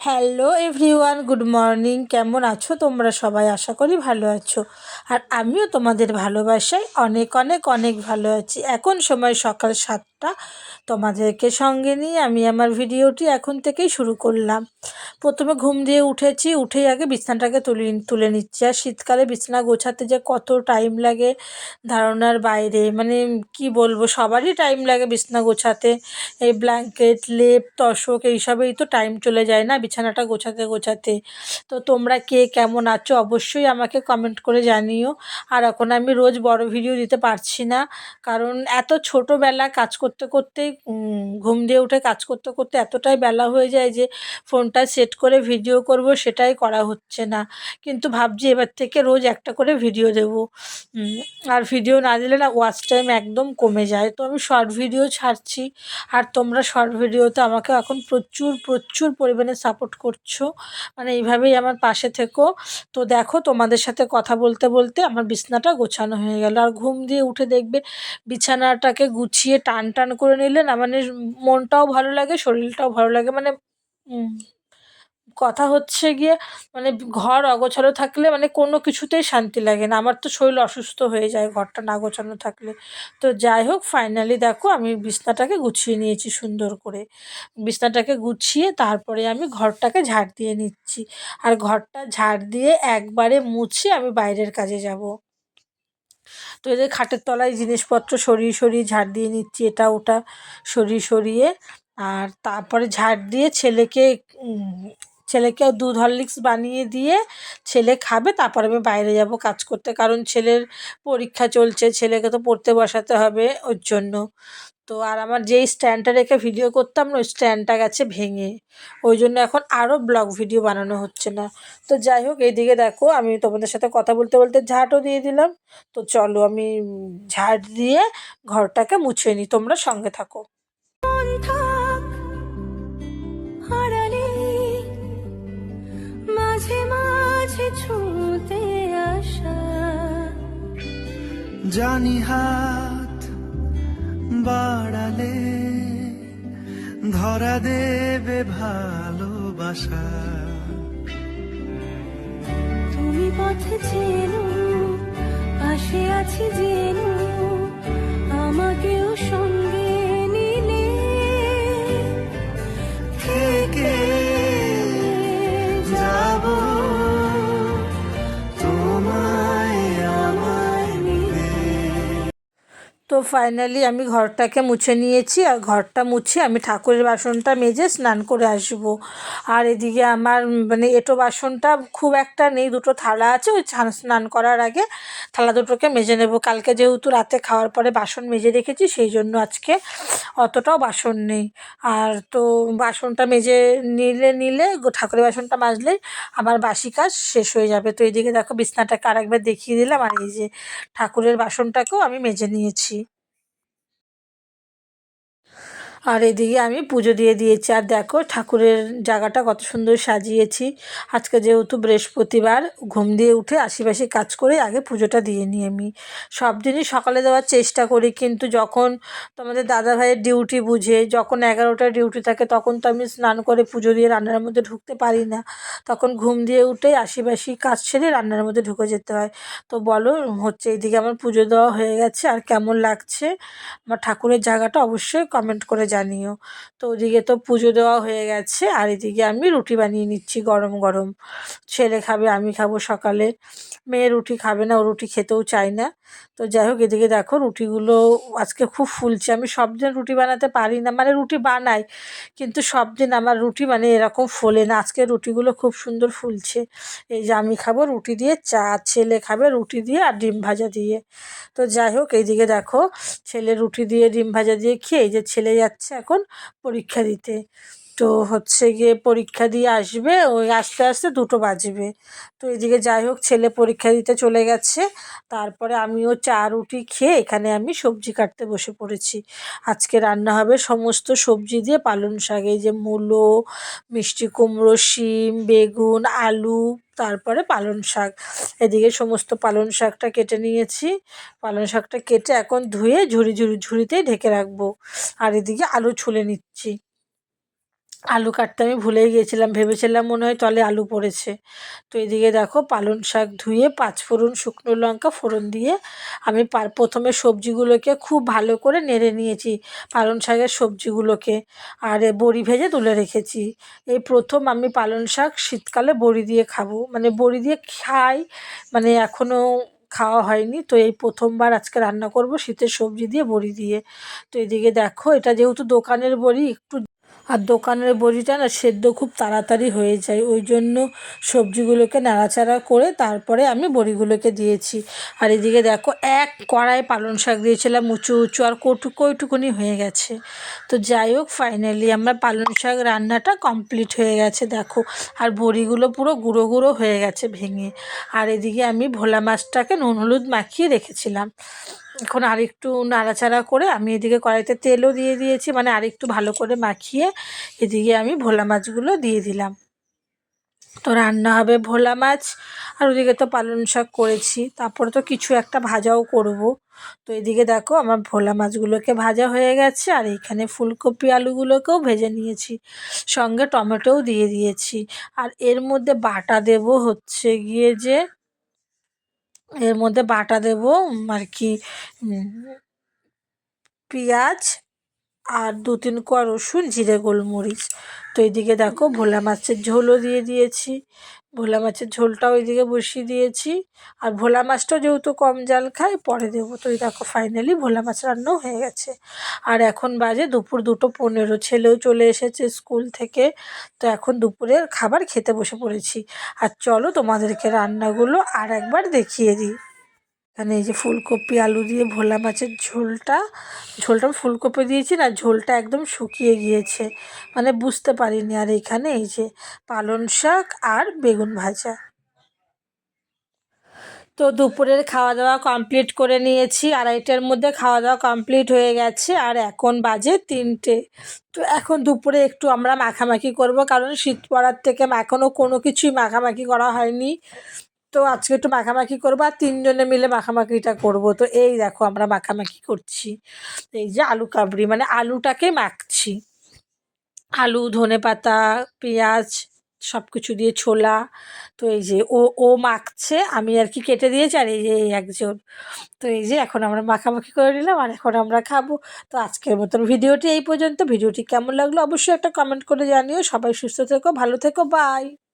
Hello everyone good morning কেমন আছো? তোমরা সবাই আশা করি ভালো আছো। আর আমিও তোমাদের ভালোবাসায় অনেক অনেক অনেক ভালো আছি। এখন সময় সকাল সাতটা। তোমাদেরকে সঙ্গে নিয়ে আমি আমার ভিডিওটি এখন থেকেই শুরু করলাম। প্রথমে ঘুম দিয়ে উঠেছি, উঠেই আগে বিছানাটাকে তুলে তুলে নিচ্ছি। আর শীতকালে বিছানা গোছাতে যে কত টাইম লাগে ধারণার বাইরে। মানে কি বলব, সবারই টাইম লাগে বিছানা গোছাতে। এই ব্ল্যাঙ্কেট লেপ তশক এইসবেই তো টাইম চলে যায় না বিছানাটা গোছাতে গোছাতে। তো তোমরা কে কেমন আছো অবশ্যই আমাকে কমেন্ট করে জানিও। আর এখন আমি রোজ বড় ভিডিও দিতে পারছি না। কারণ এত ছোটোবেলা কাজ করতে করতেই ঘুম দিয়ে উঠে কাজ করতে করতে এতটাই বেলা হয়ে যায় যে ফোনটা সেট করে ভিডিও করব সেটাই করা হচ্ছে না। কিন্তু ভাবছি এবার থেকে রোজ একটা করে ভিডিও দেব। আর ভিডিও না দিলে না ওয়াচ টাইম একদম কমে যায়। তো আমি শর্ট ভিডিও ছাড়ছি। আর তোমরা শর্ট ভিডিওতে আমাকে এখন প্রচুর প্রচুর পরিমাণে সাপোর্ট করছ। মানে এইভাবেই আমার পাশে থেকো। তো দেখো তোমাদের সাথে কথা বলতে বলতে আমার বিছনাটা গোছানো হয়ে গেল। আর ঘুম দিয়ে উঠে দেখবে বিছানাটাকে গুছিয়ে টান টান করে নিলে না মানে মনটাও ভালো লাগে, শরীরটাও ভালো লাগে। মানে কথা হচ্ছে গিয়ে মানে ঘর অগোছালো থাকলে মানে কোনো কিছুতেই শান্তি লাগে না। আমার তো শরীর অসুস্থ হয়ে যায় ঘরটা না গোছানো থাকলে। তো যাই হোক ফাইনালি দেখো আমি বিছনাটাকে গুছিয়ে নিয়েছি সুন্দর করে। বিছনাটাকে গুছিয়ে তারপরে আমি ঘরটাকে ঝাড় দিয়ে নিচ্ছি। আর ঘরটা ঝাড় দিয়ে একবারে মুছে আমি বাইরের কাজে যাব। তো এদের খাটের তলায় জিনিসপত্র সরিয়ে সরিয়ে ঝাড় দিয়ে নিচ্ছি, এটা ওটা সরিয়ে সরিয়ে। আর তারপরে ঝাড় দিয়ে ছেলেকে ছেলেকে দুধ হরলিক্স বানিয়ে দিয়ে ছেলে খাবে, তারপর আমি বাইরে যাব কাজ করতে। কারণ ছেলের পরীক্ষা চলছে, ছেলেকে তো পড়তে বসাতে হবে ওর জন্য। তো আর আমার যেই স্ট্যান্ডটা রেখে ভিডিও করতাম না, ওই স্ট্যান্ডটা গেছে ভেঙে। ওই জন্য এখন আরও ব্লগ ভিডিও বানানো হচ্ছে না। তো যাই হোক, এইদিকে দেখো, আমি তোমাদের সাথে কথা বলতে বলতে ঝাঁটও দিয়ে দিলাম। তো চলো আমি ঝাঁট দিয়ে ঘরটাকে মুছে নিই, তোমরা সঙ্গে থাকো। মাঝে মাঝে ছুঁতে আসা। জানি হাত বাড়ালে ধরা দেবে ভালোবাসা। তুমি পথ চেনো পাশে আছি জেনো আমাকেও সঙ্গে ফাইনালি আমি ঘরটাকে মুছে নিয়েছি আর ঘরটা মুছে আমি ঠাকুরের বাসনটা মেজে স্নান করে আসব। আর এদিকে আমার মানে এটো বাসনটা খুব একটা নেই, দুটো থালা আছে, ওই স্নান করার আগে থালা দুটোকে মেজে নেব। কালকে যেহেতু রাতে খাওয়ার পরে বাসন মেজে রেখেছি, সেই জন্য আজকে অতটাও বাসন নেই। আর তো বাসনটা মেজে নিলে নিলে ঠাকুরের বাসনটা মাজলে আমার বাসি কাজ শেষ হয়ে যাবে। তো এদিকে দেখো বিছনাটাকে আরেকবার দেখিয়ে দিলাম আর এই যে ঠাকুরের বাসনটাকেও আমি মেজে নিয়েছি। আর এদিকে আমি পুজো দিয়ে দিয়েছি। আর দেখো ঠাকুরের জায়গাটা কত সুন্দর সাজিয়েছি। আজকে যেহেতু বৃহস্পতিবার, ঘুম দিয়ে উঠে আশিপাশি কাজ করে আগে পুজোটা দিয়ে নিই আমি। সব দিনই সকালে দেওয়ার চেষ্টা করি, কিন্তু যখন তোমাদের দাদা ভাইয়ের ডিউটি বুঝে, যখন এগারোটা ডিউটি থাকে, তখন তো আমি স্নান করে পুজো দিয়ে রান্নার মধ্যে ঢুকতে পারি না। তখন ঘুম দিয়ে উঠেই আশিপাশি কাজ ছেড়ে রান্নার মধ্যে ঢুকে যেতে হয়। তো বলো, হচ্ছে এইদিকে আমার পুজো দেওয়া হয়ে গেছে, আর কেমন লাগছে? আমার ঠাকুরের জায়গাটা অবশ্যই কমেন্ট করে জানিও। তো ওদিকে তো পুজো দেওয়া হয়ে গেছে, আর এদিকে আমি রুটি বানিয়ে নিচ্ছি গরম গরম। ছেলে খাবে, আমি খাব সকালে। মেয়ে রুটি খাবে না, ও রুটি খেতেও চায় না। তো যাই হোক এদিকে দেখো রুটিগুলো আজকে খুব ফুলছে। আমি সব দিন রুটি বানাতে পারি না মানে রুটি বানাই, কিন্তু সব দিন আমার রুটি মানে এরকম ফোলে না। আজকে রুটিগুলো খুব সুন্দর ফুলছে। এই যে আমি খাব রুটি দিয়ে, চা, ছেলে খাবে রুটি দিয়ে আর ডিম ভাজা দিয়ে। তো যাই হোক এইদিকে দেখো ছেলে রুটি দিয়ে, ডিম ভাজা দিয়ে খেয়ে, এই যে ছেলে যাচ্ছে এখন পরীক্ষা দিতে। তো হচ্ছে গিয়ে পরীক্ষা দিয়ে আসবে, ওই আস্তে আস্তে দুটো বাজবে। তো এদিকে যাই হোক, ছেলে পরীক্ষা দিতে চলে গেছে। তারপরে আমিও চা, রুটি খেয়ে এখানে আমি সবজি কাটতে বসে পড়েছি। আজকে রান্না হবে সমস্ত সবজি দিয়ে পালং শাক, এই যে মূলো, মিষ্টি কুমড়ো, শিম, বেগুন, আলু, তারপরে পালং শাক। এদিকে সমস্ত পালং শাকটা কেটে নিয়েছি। পালং শাকটা কেটে এখন ধুয়ে ঝুড়ি ঝুড়ি ঝুড়িতেই ঢেকে রাখব। আর এদিকে আলু ছুলে নিচ্ছি। আলু কাটতে আমি ভুলেই গিয়েছিলাম। ভেবেছিলাম মনে হয় তলে আলু পড়েছে। তো এদিকে দেখো পালং শাক ধুয়ে পাঁচফোড়ন শুকনো লঙ্কা ফোড়ন দিয়ে আমি প্রথমে সবজিগুলোকে খুব ভালো করে নেড়ে নিয়েছি পালং শাকের সবজিগুলোকে। আর বড়ি ভেজে তুলে রেখেছি। এই প্রথম আমি পালং শাক শীতকালে বড়ি দিয়ে খাব। মানে বড়ি দিয়ে খাই মানে এখনও খাওয়া হয়নি। তো এই প্রথমবার আজকে রান্না করব শীতের সবজি দিয়ে বড়ি দিয়ে। তো এদিকে দেখো এটা যেহেতু দোকানের বড়ি, একটু আর দোকানের বড়িটা না সেদ্ধ খুব তাড়াতাড়ি হয়ে যায়। ওই জন্য সবজিগুলোকে নাড়াচাড়া করে তারপরে আমি বড়িগুলোকে দিয়েছি। আর এদিকে দেখো, এক কড়াই পালং শাক দিয়েছিলাম, উঁচু উঁচু আর কটু, কইটুকুনি হয়ে গেছে। তো যাই হোক ফাইনালি আমার পালং শাক রান্নাটা কমপ্লিট হয়ে গেছে, দেখো। আর বড়িগুলো পুরো গুঁড়ো গুঁড়ো হয়ে গেছে ভেঙে। আর এদিকে আমি ভোলা মাছটাকে নুন হলুদ মাখিয়ে রেখেছিলাম। এখন আরেকটু নাড়াচাড়া করে আমি এদিকে কড়াইতে তেলও দিয়ে দিয়েছি মানে আরেকটু ভালো করে মাখিয়ে এদিকে আমি ভোলা মাছগুলো দিয়ে দিলাম। তো রান্না হবে ভোলা মাছ, আর ওদিকে তো পালং শাক করেছি, তারপরে তো কিছু একটা ভাজাও করব। তো এদিকে দেখো আমার ভোলা মাছগুলোকে ভাজা হয়ে গেছে, আর এইখানে ফুলকপি আলুগুলোকেও ভেজে নিয়েছি, সঙ্গে টমেটোও দিয়ে দিয়েছি। আর এর মধ্যে বাটা দেব হচ্ছে গিয়ে যে এর মধ্যে বাটা দেব আর কি পেঁয়াজ আর দু তিন কোয়া রসুন, জিরে, গোলমরিচ। তো এইদিকে দেখো ভোলা মাছের ঝোলও দিয়ে দিয়েছি। ভোলা মাছের ঝোলটা ওইদিকে বসিয়ে দিয়েছি। আর ভোলা মাছটাও যেহেতু কম জাল খায়, পরে দেবো। তো দেখো ফাইনালি ভোলা মাছ রান্নাও হয়ে গেছে। আর এখন বাজে দুপুর দুটো পনেরো। ছেলেও চলে এসেছে স্কুল থেকে। তো এখন দুপুরের খাবার খেতে বসে পড়েছি। আর চলো তোমাদেরকে রান্নাগুলো আর একবার দেখিয়ে দিই। এখানে এই যে ফুলকপি, আলু দিয়ে ভোলা মাছের ঝোলটা ঝোলটা ফুলকপি দিয়েছি না, ঝোলটা একদম শুকিয়ে গিয়েছে। মানে বুঝতে পারিনি আর এখানে এই যে পালং শাক আর বেগুন ভাজা। তো দুপুরের খাওয়া দাওয়া কমপ্লিট করে নিয়েছি, আড়াইটার মধ্যে খাওয়া দাওয়া কমপ্লিট হয়ে গেছে আর এখন বাজে তিনটে। তো এখন দুপুরে একটু আমরা মাখামাখি করব কারণ শীত পড়ার থেকে এখনও কোনো কিছুই মাখামাখি করা হয়নি। তো আজকে একটু মাখামাখি করব আর তিনজনে মিলে মাখামাখিটা করব। তো এই দেখো আমরা মাখামাখি করছি। এই যে আলু কাবড়ি মানে আলুটাকে মাখছি। আলু, ধনে পাতা, পেঁয়াজ সব কিছু দিয়ে ছোলা, তো এই যে ও ও মাখছে, আমি আর কি কেটে দিয়েছি আর এই যে এই একজন। তো এই যে এখন আমরা মাখামাখি করে নিলাম আর এখন আমরা খাব। তো আজকের মতন ভিডিওটি এই পর্যন্ত। ভিডিওটি কেমন লাগল অবশ্যই একটা কমেন্ট করে জানিও। সবাই সুস্থ থেকো, ভালো থেকো বাই